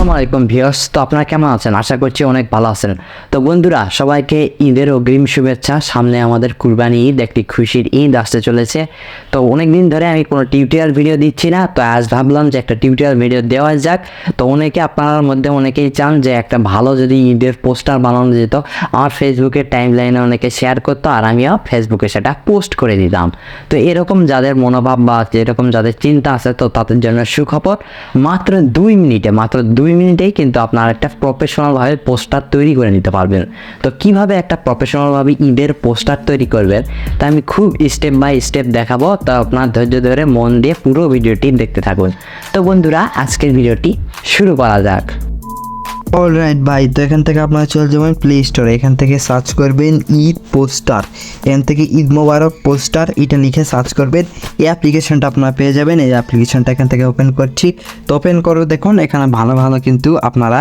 আসসালামু আলাইকুম ভিউয়ার্স, তো আপনারা কেমন আছেন? আশা করছি অনেক ভালো আছেন। তো বন্ধুরা, সবাইকে ঈদের অগ্রিম শুভেচ্ছা। সামনে আমাদের কুরবানি ঈদ, একটি খুশির ঈদ আসতে চলেছে। তো অনেক দিন ধরে আমি কোনো টিউটোরিয়াল ভিডিও দিচ্ছি না, তো আজ ভাবলাম যে একটা টিউটোরিয়াল ভিডিও দেওয়া যাক। তো অনেকে আপনার মধ্যে অনেকেই চান যে একটা ভালো যদি ঈদের পোস্টার বানানো যেত, আমার ফেসবুকের টাইম লাইনে অনেকে শেয়ার করতো, আর আমিও ফেসবুকে সেটা পোস্ট করে দিতাম। তো এরকম যাদের মনোভাব বা এরকম যাদের চিন্তা আছে, তো তাদের জন্য সুখবর। মাত্র দুই মিনিটে, মাত্র দুই মিনিটেই কিন্তু আপনার একটা প্রফেশনালভাবে পোস্টার তৈরি করে নিতে পারবেন। তো কীভাবে একটা প্রফেশনালভাবে ঈদের পোস্টার তৈরি করবেন, তা আমি খুব স্টেপ বাই স্টেপ দেখাবো। তা আপনার ধৈর্য ধরে মন দিয়ে পুরো ভিডিওটি দেখতে থাকুন। তো বন্ধুরা, আজকের ভিডিওটি শুরু করা যাক। অলরাইট ভাই তো এখান থেকে আপনারা চলে যাবেন প্লে স্টোরে এখান থেকে সার্চ করবেন ঈদ পোস্টার। এখান থেকে ঈদ মোবারক পোস্টার, এটা লিখে সার্চ করবেন। এই অ্যাপ্লিকেশনটা আপনারা পেয়ে যাবেন। এই অ্যাপ্লিকেশনটা এখান থেকে ওপেন করছি। তো ওপেন করে, দেখুন, এখানে ভালো ভালো কিন্তু আপনারা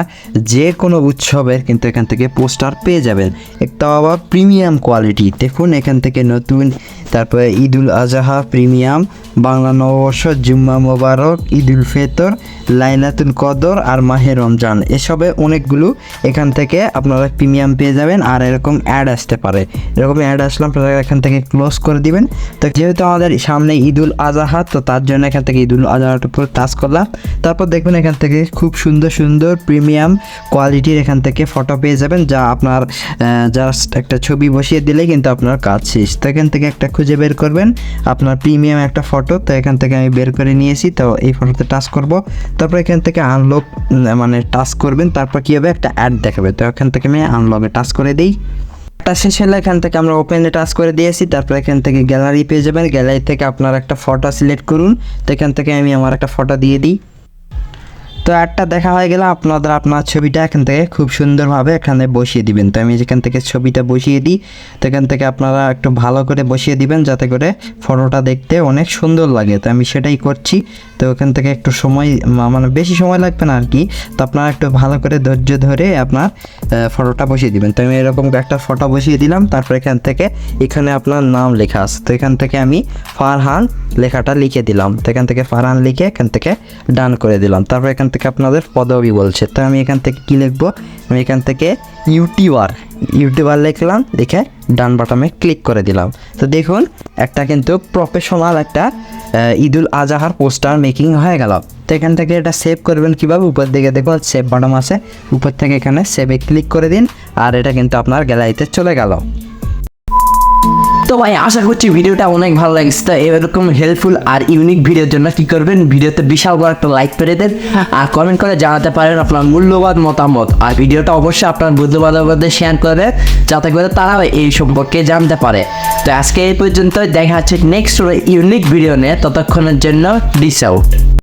যে কোনো উৎসবের কিন্তু এখান থেকে পোস্টার পেয়ে যাবেন। একটা আবার প্রিমিয়াম কোয়ালিটি দেখুন, এখান থেকে নতুন তারপরে ঈদুল আজহা প্রিমিয়াম, বাংলা নববর্ষ, জুম্মা মোবারক, ঈদুল ফেতর, লাইলাতুল কদর আর মাহে রমজান। এসবে অনেকগুলো এখান থেকে আপনারা প্রিমিয়াম পেয়ে যাবেন আর এরকম অ্যাড আসতে পারে। এরকম অ্যাড আসলে আপনারা এখান থেকে ক্লোজ করে দিবেন। তো যেহেতু আমাদের সামনে ঈদুল আজহা, তো তার জন্য এখান থেকে ঈদুল আজহার উপর টাচ করলাম। তারপর দেখবেন এখান থেকে খুব সুন্দর সুন্দর প্রিমিয়াম কোয়ালিটির এখান থেকে ফটো পেয়ে যাবেন, যা আপনার জাস্ট একটা ছবি বসিয়ে দিলে কিন্তু আপনার কাজ শেষ। তো এখান থেকে একটা খুঁজে বের করবেন। আপনার প্রিমিয়াম একটা ফটো তো এখান থেকে আমি বের করে নিয়েছি। তো এই ফটোতে টাচ করব। তারপর এখান থেকে আনলক মানে টাচ করবেন। তারপর কী হবে? একটা অ্যাড দেখাবে। তো এখান থেকে আমি আনলকে টাচ করে দিই। একটা শেষ হলে, এখান থেকে আমরা ওপেনে টাচ করে দিয়েছি। তারপর এখান থেকে গ্যালারি পেয়ে যাবেন। গ্যালারি থেকে আপনার একটা ফটো সিলেক্ট করুন। তো এখান থেকে আমি আমার একটা ফটো দিয়ে দিই। তো একটা দেখা হয়ে গেলে আপনাদের আপনার ছবিটা এখান থেকে খুব সুন্দরভাবে এখানে বসিয়ে দিবেন। তো আমি যেখান থেকে ছবিটা বসিয়ে দিই তো এখান থেকে আপনারা একটু ভালো করে বসিয়ে দিবেন যাতে করে ফটোটা দেখতে অনেক সুন্দর লাগে। তো আমি সেটাই করছি। তো ওখান থেকে একটু সময় মানে বেশি সময় লাগবে না আর কি তো আপনারা একটু ভালো করে ধৈর্য ধরে আপনার ফটোটা বসিয়ে দিবেন। তো আমি এরকম একটা ফটো বসিয়ে দিলাম। তারপর এখান থেকে, এখানে আপনার নাম লেখা আছে। তো এখান থেকে আমি ফারহান লেখাটা লিখে দিলাম। তো এখান থেকে ফারহান লিখে এখান থেকে ডান করে দিলাম। তারপর এখান থেকে আপনাদের পদবি বলছে। তো আমি এখান থেকে কি লিখব? আমি এখান থেকে ইউটিউবার। ইউটিউবার লিখলাম লিখে ডান বাটমে ক্লিক করে দিলাম। তো দেখুন, একটা কিন্তু প্রফেশনাল একটা ঈদুল আজহার পোস্টার মেকিং হয়ে গেল। তো এখান থেকে এটা সেভ করবেন কীভাবে? উপর দিকে দেখুন সেভ বাটম আছে। উপর থেকে এখানে সেভে ক্লিক করে দিন, আর এটা কিন্তু আপনার গ্যালারিতে চলে গেল। তো ভাই আশা করছি ভিডিওটা অনেক ভালো লাগছে। তো এরকম হেল্পফুল আর ইউনিক ভিডিওর জন্য কি করবেন? ভিডিওতে বিশাল বড় একটা লাইক করে দেন আর কমেন্ট করে জানাতে পারেন আপনার মূল্যবান মতামত। আর ভিডিওটা অবশ্যই আপনার বন্ধু বান্ধবদের শেয়ার করে যাতে করে তারা এই সম্পর্কে জানতে পারে। তো আজকে এই পর্যন্ত দেখা হচ্ছে নেক্সট ইউনিক ভিডিও নিয়ে। ততক্ষণের জন্য ডিস আউট